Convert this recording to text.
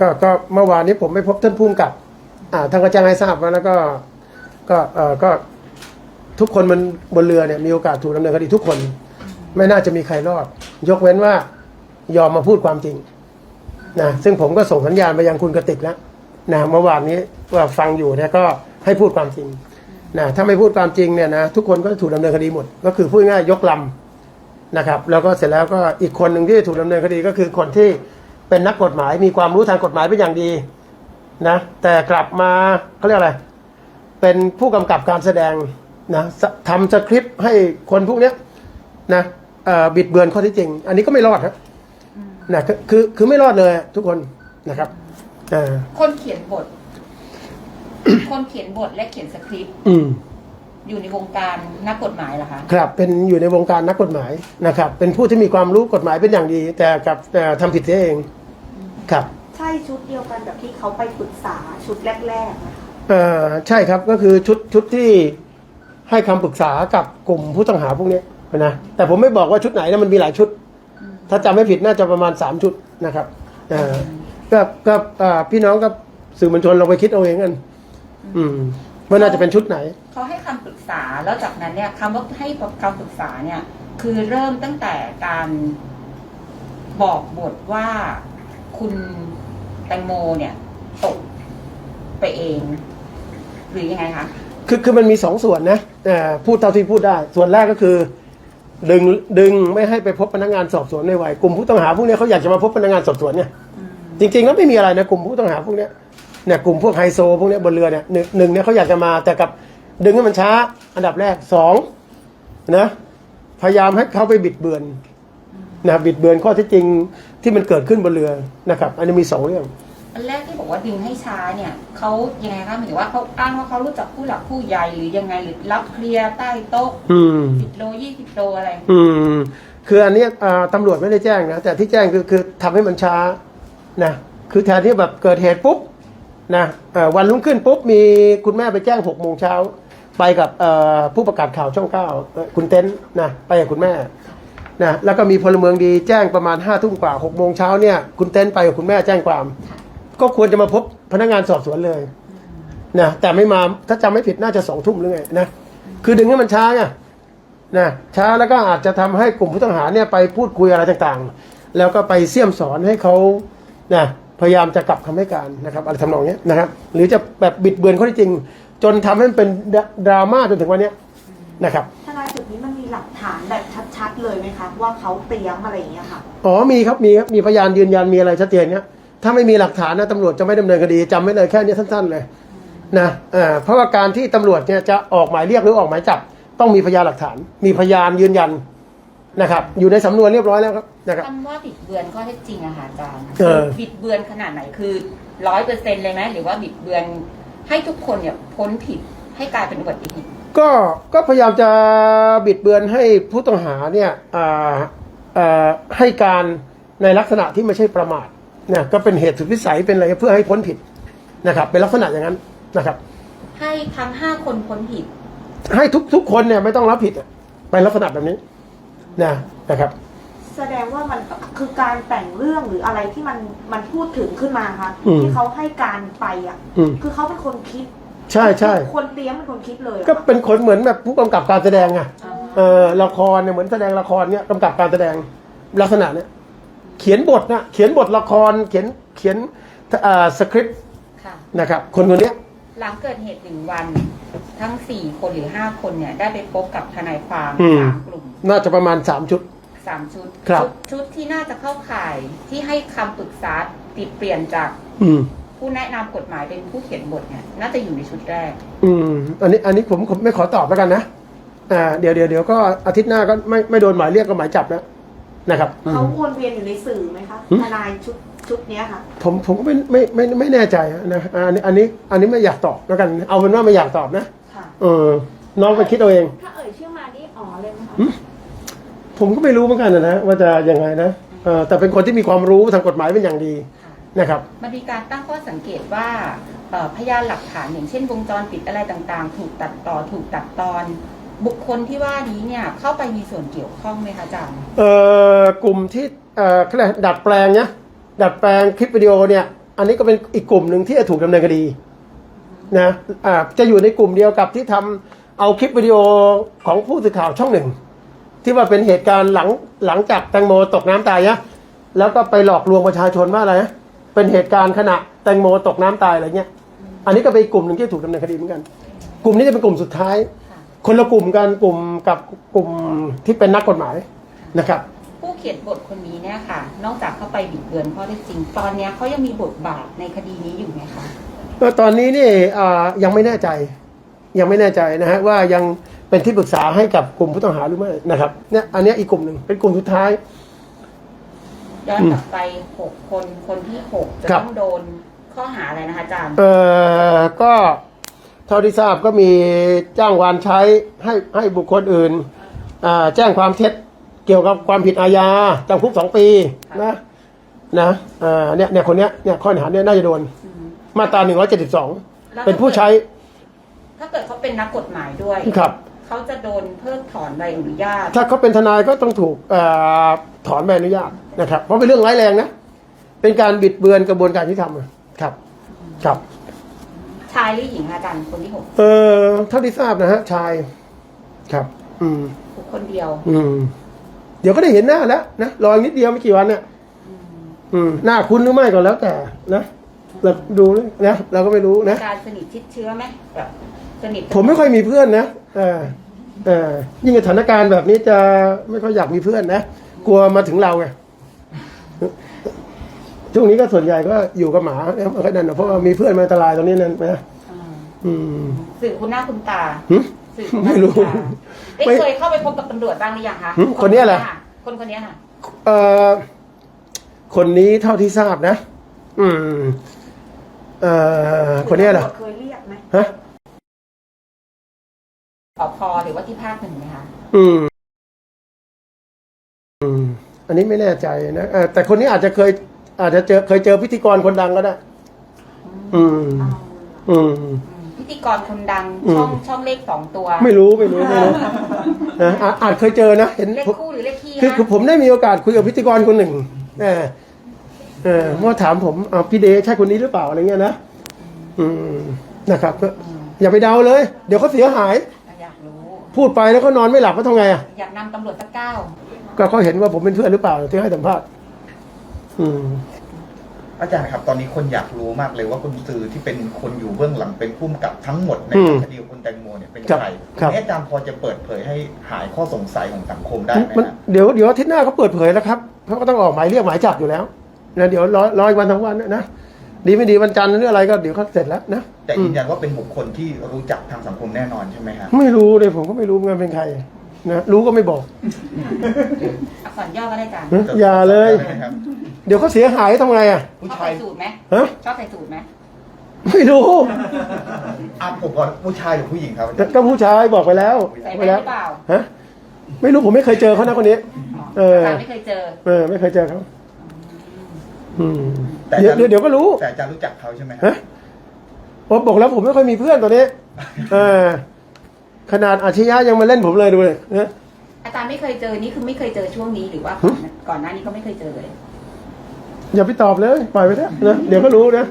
ก็ก็เมื่อวานนี้ผมไม่พบท่านผู้กำกับ อ่าท่านก็แจ้งให้ทราบว่าแล้วก็ ก็เออก็ทุกคนมันบนเรือเนี่ยมีโอกาสถูกดำเนินคดีทุกคน ไม่น่าจะมีใครรอด ยกเว้นว่ายอมมาพูดความจริงนะซึ่งผมก็ส่งสัญญาณไปยังคุณกติกแล้วนะเมื่อวานนี้ว่าฟังอยู่เนี่ยก็ให้พูดความจริงนะถ้าไม่พูดความจริงเนี่ยนะทุกคนก็ถูกดำเนินคดีหมด ก็คือพูดง่ายยกลำนะครับ แล้วก็เสร็จแล้วก็อีกคนหนึ่งที่ถูกดำเนินคดีก็คือคนที่ เป็นนักกฎหมายมีความรู้ทางกฎหมายเป็นอย่างดีนะแต่กลับมาเขาเรียกอะไร เป็นผู้กำกับการแสดงนะสทำสคริปต์ให้คนพวกเนี้ยนะเอ่อบิดเบือนข้อเที่จริง อันนี้ก็ไม่รอดครับนะคือคือคือไม่รอดเลยอะทุกคนนะครับเอ่าคนเขียนบท คนเขียนบทและเขียนสคริปต์อืมอยู่ในวงการนักกฎหมายเหรอคะครับ เป็นอยู่ในวงการนักกฎหมายนะครับ เป็นผู้ที่มีความรู้กฎหมายเป็นอย่างดี แต่กลับเอ่อทำผิดเสียเอง ครับใช่ชุดเดียวกันกับที่เขาไปปรึกษาชุดแรกๆนะคะเอ่อใช่ครับก็คือชุดชุดที่ให้คำปรึกษากับกลุ่มผู้ต้องหาพวกเนี้ยนะแต่ผมไม่บอกว่าชุดไหนนะมันมีหลายชุด ถ้าจำไม่ผิดน่าจะประมาณสามชุดนะครับเอ่อก็ก็เอ่อพี่น้องกับสื่อมวลชนเราไปคิดเอาเองกันอืมว่าน่าจะเป็นชุดไหน เขาให้คำปรึกษาแล้วจากนั้นเนี่ยคำว่าให้คำปรึกษาเนี่ย คือเริ่มตั้งแต่การบอกบทว่า คุณแตงโมเนี่ยตกไปเอง หรือยังไงคะ คือคือมันมีสองส่วนนะเอ่อพูดเท่าที่พูดได้ ส่วนแรกก็คือ ดึงดึงไม่ให้ไปพบพนักงานสอบสวนในวัยกลุ่มผู้ต้องหาพวกเนี้ยเขาอยากจะมาพบพนักงานสอบสวนเนี่ยจริง ๆ แล้วไม่มีอะไรนะกลุ่มผู้ต้องหาพวกเนี้ยเนี่ยกลุ่มพวกไฮโซพวกเนี้ยบนเรือเนี่ยหนึ่งหนึ่งเนี่ยเขาอยากจะมาแต่กับดึงให้มันช้า อันดับแรกสองนะพยายามให้เขาไปบิดเบือนนะบิดเบือนข้อเที่จริง ที่มันเกิดขึ้นบนเรือนะครับ อันนี้มีสองเรื่อง อันแรกที่บอกว่าดึงให้ช้าเนี่ยเขายังไงคะหมายถึงว่าเขาอ้างว่าเขารู้จักผู้หลักผู้ใหญ่หรือยังไงหรือรับเคลียร์ใต้โต๊ะอืมสิบโลยี่สิบโลอะไร อืม คืออันเนี้ยอ่าตำรวจไม่ได้แจ้งนะแต่ที่แจ้งคือคือทำให้มันช้านะคือแทนที่แบบเกิดเหตุปุ๊บนะเอ่อวันรุ่งขึ้นปุ๊บมีคุณแม่ไปแจ้งหกโมงเช้าไปกับเอ่อผู้ประกาศข่าวช่องเก้าเอ่อคุณเต้นนะไปกับคุณแม่ นะแล้วก็มีพลเมืองดีแจ้งประมาณห้าทุ่มกว่าหกโมงเช้าเนี่ยคุณเต้นไปกับคุณแม่แจ้งความ ก็ควรจะมาพบพนักงานสอบสวนเลยนะแต่ไม่มาถ้าจำไม่ผิดน่าจะสองทุ่มหรือไงนะคือดึงให้มันช้าไงนะช้าแล้วก็อาจจะทำให้กลุ่มผู้ต้องหาเนี่ยไปพูดคุยอะไรต่างๆ แล้วก็ไปเสี่ยมสอนให้เขานะพยายามจะกลับคำให้การนะครับอะไรทำนองนี้นะครับ หรือจะแบบบิดเบือนข้อเท็จจริง จนทำให้มันเป็นดราม่าจนถึงวันนี้นะครับทนายจุดนี้มันมีหลักฐานแบบ เลยไหมคะว่าเขาเตรียมอะไรอย่างเงี้ยค่ะ อ๋อมีครับมีครับมีพยานยืนยันมีอะไรชัดเจนเนี้ยถ้าไม่มีหลักฐานนะตำรวจจะไม่ดำเนินคดีจำไว้เลยแค่นี้สั้น ๆเลยนะเอ่อเพราะว่าการที่ตำรวจเนี่ยจะออกหมายเรียกหรือออกหมายจับ ต้องมีพยานหลักฐาน มีพยานยืนยันนะครับ อยู่ในสำนวนเรียบร้อยแล้วครับนะครับ คำว่าบิดเบือนข้อเท็จจริงอะค่ะอาจารย์เออ บิดเบือนขนาดไหนคือร้อยเปอร์เซ็นเลยไหมหรือว่าบิดเบือนให้ทุกคนเนี่ยพ้นผิดให้กลายเป็นอุบัติเหตุ ก็ก็พยายามจะบิดเบือนให้ผู้ต้องหาเนี่ยอ่าอ่าให้การในลักษณะที่ไม่ใช่ประมาทเนี่ยก็เป็นเหตุสุดวิสัยเป็นอะไรเพื่อให้พ้นผิดนะครับ เป็นลักษณะอย่างนั้นนะครับ ให้ทั้งห้าคนพ้นผิด ให้ทุกทุกคนเนี่ยไม่ต้องรับผิดอะเป็นลักษณะแบบนี้นะนะครับ แสดงว่ามันคือการแต่งเรื่องหรืออะไรที่มันมันพูดถึงขึ้นมาคะอืมที่เขาให้การไปอะอืมคือเขาเป็นคนคิด ใช่ใช่คนเตรียมเป็นคนคิดเลยหรอก็เป็นคนเหมือนแบบผู้กำกับการแสดงไงอ่าเออละครเนี่ยเหมือนแสดงละครเนี่ยกำกับการแสดงลักษณะเนี่ยเขียนบทนะเขียนบทละครเขียนเขียนอ่าสคริปต์ค่ะ นะครับคนคนเนี้ย หลังเกิดเหตุหนึ่งวัน ทั้งสี่คนหรือห้าคนเนี่ย ได้ไปพบกับทนายความอืม สามกลุ่มน่าจะประมาณสามชุด สามชุดครับ ชุดชุดที่น่าจะเข้าข่ายที่ให้คำปรึกษาติดเปลี่ยนจากอืม ผู้แนะนำกฎหมายเป็นผู้เขียนบทเนี่ยน่าจะอยู่ในชุดแรก อืม อันนี้อันนี้ผมผมไม่ขอตอบแล้วกันนะอ่าเดี๋ยวเดี๋ยวเดี๋ยวก็อาทิตย์หน้าก็ไม่ไม่โดนหมายเรียกก็หมายจับแล้วนะครับอืเขาม วนเวียนอยู่ในสื่อไหมคะหืม ทนายชุดชุดเนี้ยค่ะ ผมผมก็ไม่ไม่ไม่ไม่ไม่แน่ใจนะอ่าอันนี้อันนี้อันนี้ไม่อยากตอบแล้วกัน เอาเป็นว่าไม่อยากตอบนะค่ะ เออน้องไปคิดเอาเอง ถ้าเอ่ยชื่อมานี่อ๋อเลยไหมคะหืมผมก็ไม่รู้เหมือนกันนะนะว่าจะยังไงนะเออแต่เป็นคนที่มีความรู้ทางกฎหมายเป็นอย่างดี นะครับ มันมีการตั้งข้อสังเกตว่าเอ่อพยานหลักฐานอย่างเช่น วงจรปิดอะไรต่างๆ ถูกตัดต่อถูกตัดตอน บุคคลที่ว่านี้เนี่ยเข้าไปมีส่วนเกี่ยวข้องไหมคะอาจารย์เอ่อกลุ่มที่เอ่อเขาเรียกดัดแปลงเนี่ยดัดแปลงคลิปวิดีโอเนี่ยอันนี้ก็เป็นอีกกลุ่มหนึ่งที่จะถูกดำเนินคดีนะอ่าจะอยู่ในกลุ่มเดียวกับที่ทำเอาคลิปวิดีโอของผู้สื่อข่าวช่องหนึ่ง ที่ว่าเป็นเหตุการณ์หลังหลังจากแตงโมตกน้ำตายนะแล้วก็ไปหลอกลวงประชาชนว่าอะไรนะ เป็นเหตุการณ์ขณะแตงโมตกน้ำตายอะไรเงี้ย อันนี้ก็เป็นอีกกลุ่มหนึ่งที่ถูกดำเนินคดีเหมือนกัน กลุ่มนี้จะเป็นกลุ่มสุดท้ายค่ะคนละกลุ่มกันกลุ่มกับกลุ่มที่เป็นนักกฎหมายนะครับ ผู้เขียนบทคนนี้เนี่ยค่ะ นอกจากเขาไปบิดเบือนข้อเท็จจริง ตอนเนี้ยเขายังมีบทบาทในคดีนี้อยู่ไหมคะก็ตอนนี้นี่อ่ายังไม่แน่ใจ ยังไม่แน่ใจนะฮะว่ายังเป็นที่ปรึกษาให้กับกลุ่มผู้ต้องหาหรือไม่นะครับเนี่ยอันเนี้ยอีกกลุ่มหนึ่งเป็นกลุ่มสุดท้าย ย้อนกลับไปหกคนคนที่หกจะครับ ต้องโดนข้อหาอะไรนะคะอาจารย์ เอ่อก็เท่าที่ทราบก็มีจ้างวานใช้ให้ให้บุคคลอื่นอ่าแจ้งความเท็จเกี่ยวกับความผิดอาญาจำคุกสองปีนะนะอ่าเนี่ยเนี่ยคนเนี้ยเนี่ยข้อหาเนี่ยน่าจะโดนอืมมาตราหนึ่งร้อยเจ็ดสิบสองแล้วเป็นผู้ใช้ถ้าเกิดเขาเป็นนักกฎหมายด้วย ครับ เขาจะโดนเพิกถอนใบอนุญาต ถ้าเขาเป็นทนายก็ต้องถูกเออถอนใบอนุญาตนะครับ เพราะเป็นเรื่องร้ายแรงนะ เป็นการบิดเบือนกระบวนการยุติธรรมอะครับ ครับชายหรือหญิงคะอาจารย์คนที่หกเออเท่าที่ทราบนะฮะชาย ครับ อืม บุคคนเดียวอืม เดี๋ยวก็ได้เห็นหน้าแล้วนะรออีกนิดเดียวไม่กี่วันเนี่ย อืมอืม หน้าคุ้นหรือไม่ก็แล้วแต่นะเราดูนะเราก็ไม่รู้นะ การสนิทชิดเชื้อไหมแบบ สนิทกับผมไม่ค่อยมีเพื่อนนะเออเออยิ่งสถานการณ์แบบนี้จะไม่ค่อยอยากมีเพื่อนนะกลัวมาถึงเราไงช่วงนี้ก็ส่วนใหญ่ก็อยู่กับหมาเนี่ยมันก็นั่นนะเพราะว่ามีเพื่อนมาอันตรายตรงนี้นั่นนะอ่าอืมสื่อคุณหน้าคุณตาหึ สื่อคุณหน้าไม่รู้คุณตาได้ไม่เคยเข้าไปพบกับตำรวจบ้างหรือยังคะหึคนเนี้ยเหรอ คนคนเนี้ยค่ะเอ่อคนนี้เท่าที่ทราบนะ อืม เอ่อคนเนี้ยเหรอเคยเรียกไหมฮะ อพอหรือว่าที่ภาคหนึ่งไหมคะอืม อืม อันนี้ไม่แน่ใจนะเอ่อแต่คนนี้อาจจะเคย อาจจะเจอเคยเจอพิธีกรคนดังก็ได้ อืม อืม อืมพิธีกรคนดังอืมช่องช่องเลขสองตัวไม่รู้ไม่รู้ไม่รู้นะอาอาจเคยเจอนะเห็น เลขผมคู่หรือเลขคี่คือนะคือผมได้มีโอกาสคุยกับพิธีกรคนหนึ่งเออเออเมื่อถามผมเอาพี่เดชใช่คนนี้หรือเปล่าอะไรเงี้ยนะ อืม นะครับก็อย่าไปเดาเลย เดี๋ยวเขาเสียหายอยากรู้ พูดไปแล้วเขานอนไม่หลับก็ทำไงอะอยากนำตำรวจสักเก้าก็เขาเห็นว่าผมเป็นเพื่อนหรือเปล่าที่ให้สัมภาษณ์อืม อาจารย์ครับ ตอนนี้คนอยากรู้มากเลยว่าคุณซือที่เป็นคนอยู่เบื้องหลังเป็นผู้กำกับทั้งหมดในอืมคดีของคุณแตงโมเนี่ยเป็นครับใครครับ อาจารย์พอจะเปิดเผยให้หายข้อสงสัยของสังคมได้ไหมมันฮะ เดี๋ยวเดี๋ยวอาทิตย์หน้าเขาเปิดเผยแล้วครับเขาก็ต้องออกหมายเรียกหมายจับอยู่แล้วนะเดี๋ยวรอรออีกวันทั้งวันนะนะ ดีไม่ดีวันจันทร์หรืออะไรก็เดี๋ยวเขาเสร็จแล้วนะแต่อืยืมนยันว่าเป็นบุคคลที่รู้จักทางสังคมแน่นอนใช่ไหมฮะไม่รู้เลยผมก็ไม่รู้เหมือนกันเป็นใครนะรู้ก็ไม่บอกอักษรย่อก็ได้อาจารย์ฮะอย่าเลย ได้ไหมครับเดี๋ยวเขาเสียหายทำไงอะผู้ชอบชายใส่สูตรไหมฮะชอบใส่สูตรไหมไม่รู้อะผมก่อนผู้ชายหรือผู้หญิงครับแต่ก็ผู้ชายบอกไปแล้วใส่ไปแว่นหแล้วรือเปล่าฮะไม่รู้ผมไม่เคยเจอเขานะคนนี้ เออ อาจารย์ไม่เคยเจอ เออไม่เคยเจอเขา อืมแต่เดี๋ยวอาจารย์เดี๋ยวเดี๋ยวก็รู้แต่อาจารย์รู้จักเขาใช่ไหมฮะฮะผมบอกแล้วผมไม่ค่อยมีเพื่อนตัวนี้เออขนาดอาชียะยังมาเล่นผมเลยดูเลยนะ อาจารย์ไม่เคยเจอนี่คือไม่เคยเจอช่วงนี้หรือว่าหึก่อนหน้านี้ก็ไม่เคยเจอเลย อย่าไปตอบเลย ปล่อยไปเถอะนะ เดี๋ยวก็รู้นะ